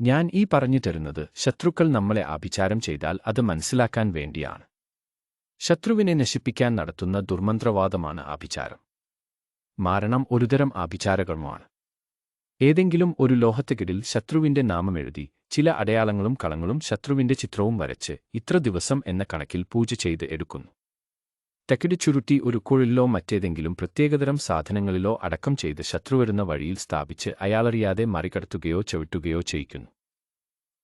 ഞാൻ ഈ പറഞ്ഞു തരുന്നത് ശത്രുക്കൾ നമ്മളെ ആഭിചാരം ചെയ്താൽ അത് മനസ്സിലാക്കാൻ വേണ്ടിയാണ്. ശത്രുവിനെ നശിപ്പിക്കാൻ നടത്തുന്ന ദുർമന്ത്രവാദമാണ് ആഭിചാരം. മാരണം ഒരുതരം ആഭിചാരകർമ്മമാണ്. ഏതെങ്കിലും ഒരു ലോഹത്തുകിടിൽ ശത്രുവിന്റെ നാമം എഴുതി ചില അടയാളങ്ങളും കളങ്ങളും ശത്രുവിന്റെ ചിത്രവും വരച്ച് ഇത്ര ദിവസം എന്ന കണക്കിൽ പൂജ ചെയ്ത് എടുക്കുന്നു. തക്കിടി ചുരുട്ടി ഒരു കുഴിലോ മറ്റേതെങ്കിലും പ്രത്യേകതരം സാധനങ്ങളിലോ അടക്കം ചെയ്ത് ശത്രു വരുന്ന വഴിയിൽ സ്ഥാപിച്ച് അയാളറിയാതെ മറികടത്തുകയോ ചവിട്ടുകയോ ചെയ്യിക്കുന്നു.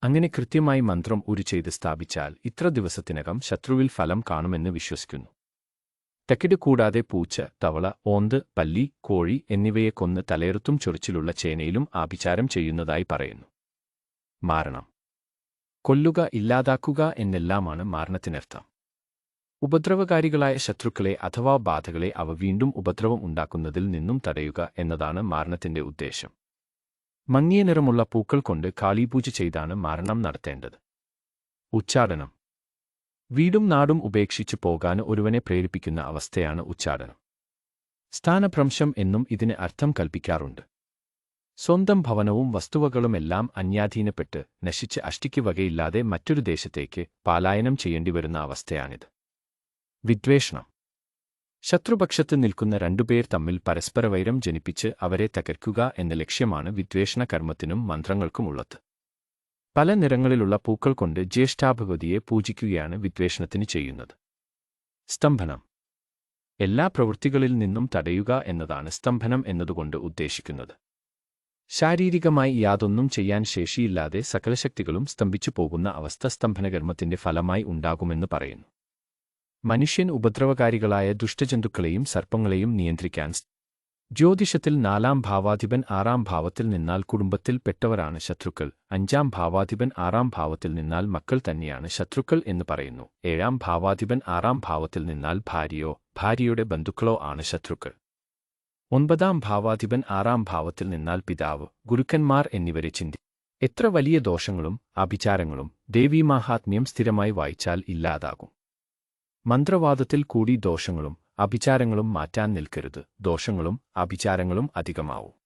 അങ്ങനെ കൃത്യമായി മന്ത്രം ഉരു ചെയ്ത് സ്ഥാപിച്ചാൽ ഇത്ര ദിവസത്തിനകം ശത്രുവിൽ ഫലം കാണുമെന്ന് വിശ്വസിക്കുന്നു. തക്കിട് കൂടാതെ പൂച്ച തവള ഓന്ത് പല്ലി കോഴി എന്നിവയെ കൊന്ന് തലയെറുത്തും ചൊറിച്ചിലുള്ള ചേനയിലും ആഭിചാരം ചെയ്യുന്നതായി പറയുന്നു. മാരണം. കൊല്ലുക ഇല്ലാതാക്കുക എന്നെല്ലാമാണ് മാരണത്തിനർത്ഥം. ഉപദ്രവകാരികളായ ശത്രുക്കളെ അഥവാ ബാധകളെ അവ വീണ്ടും ഉപദ്രവം ഉണ്ടാക്കുന്നതിൽ നിന്നും തടയുക എന്നതാണ് മാരണത്തിന്റെ ഉദ്ദേശം. മങ്ങിയ നിറമുള്ള പൂക്കൾ കൊണ്ട് കാളിപൂജ ചെയ്താണ് മരണം നടത്തേണ്ടത്. ഉച്ചാടനം. വീടും നാടും ഉപേക്ഷിച്ചു പോകാൻ ഒരുവനെ പ്രേരിപ്പിക്കുന്ന അവസ്ഥയാണ് ഉച്ചാടനം. സ്ഥാനഭ്രംശം എന്നും ഇതിന് അർത്ഥം കൽപ്പിക്കാറുണ്ട്. സ്വന്തം ഭവനവും വസ്തുവകളുമെല്ലാം അന്യാധീനപ്പെട്ട് നശിച്ച് അഷ്ടിക്ക് വകയില്ലാതെ മറ്റൊരു ദേശത്തേക്ക് പാലായനം ചെയ്യേണ്ടിവരുന്ന അവസ്ഥയാണിത്. വിദ്വേഷണം. ശത്രുപക്ഷത്ത് നിൽക്കുന്ന രണ്ടുപേർ തമ്മിൽ പരസ്പര വൈരം ജനിപ്പിച്ച് അവരെ തകർക്കുക എന്ന ലക്ഷ്യമാണ് വിദ്വേഷണ കർമ്മത്തിനും മന്ത്രങ്ങൾക്കുമുള്ളത്. പല നിറങ്ങളിലുള്ള പൂക്കൾ കൊണ്ട് ജ്യേഷ്ഠാഭഗവതിയെ പൂജിക്കുകയാണ് വിദ്വേഷണത്തിന് ചെയ്യുന്നത്. സ്തംഭനം. എല്ലാ പ്രവൃത്തികളിൽ നിന്നും തടയുക എന്നതാണ് സ്തംഭനം എന്നതുകൊണ്ട് ഉദ്ദേശിക്കുന്നത്. ശാരീരികമായി യാതൊന്നും ചെയ്യാൻ ശേഷിയില്ലാതെ സകലശക്തികളും സ്തംഭിച്ചു പോകുന്ന അവസ്ഥ സ്തംഭനകർമ്മത്തിന്റെ ഫലമായി ഉണ്ടാകുമെന്ന് പറയുന്നു. മനുഷ്യൻ ഉപദ്രവകാരികളായ ദുഷ്ടജന്തുക്കളെയും സർപ്പങ്ങളെയും നിയന്ത്രിക്കാൻ ജ്യോതിഷത്തിൽ നാലാം ഭാവാധിപൻ ആറാം ഭാവത്തിൽ നിന്നാൽ കുടുംബത്തിൽ പെട്ടവരാണ് ശത്രുക്കൾ. അഞ്ചാം ഭാവാധിപൻ ആറാം ഭാവത്തിൽ നിന്നാൽ മക്കൾ തന്നെയാണ് ശത്രുക്കൾ എന്ന് പറയുന്നു. ഏഴാം ഭാവാധിപൻ ആറാം ഭാവത്തിൽ നിന്നാൽ ഭാര്യയോ ഭാര്യയുടെ ബന്ധുക്കളോ ആണ് ശത്രുക്കൾ. ഒൻപതാം ഭാവാധിപൻ ആറാം ഭാവത്തിൽ നിന്നാൽ പിതാവ് ഗുരുക്കന്മാർ എന്നിവരെ ചിന്തി എത്ര വലിയ ദോഷങ്ങളും അഭിചാരങ്ങളും ദേവീമാഹാത്മ്യം സ്ഥിരമായി വായിച്ചാൽ ഇല്ലാതാകും. മന്ത്രവാദത്തിൽ കൂടി ദോഷങ്ങളും അഭിചാരങ്ങളും മാറ്റാൻ നിൽക്കരുത്. ദോഷങ്ങളും അഭിചാരങ്ങളും അധികമാവും.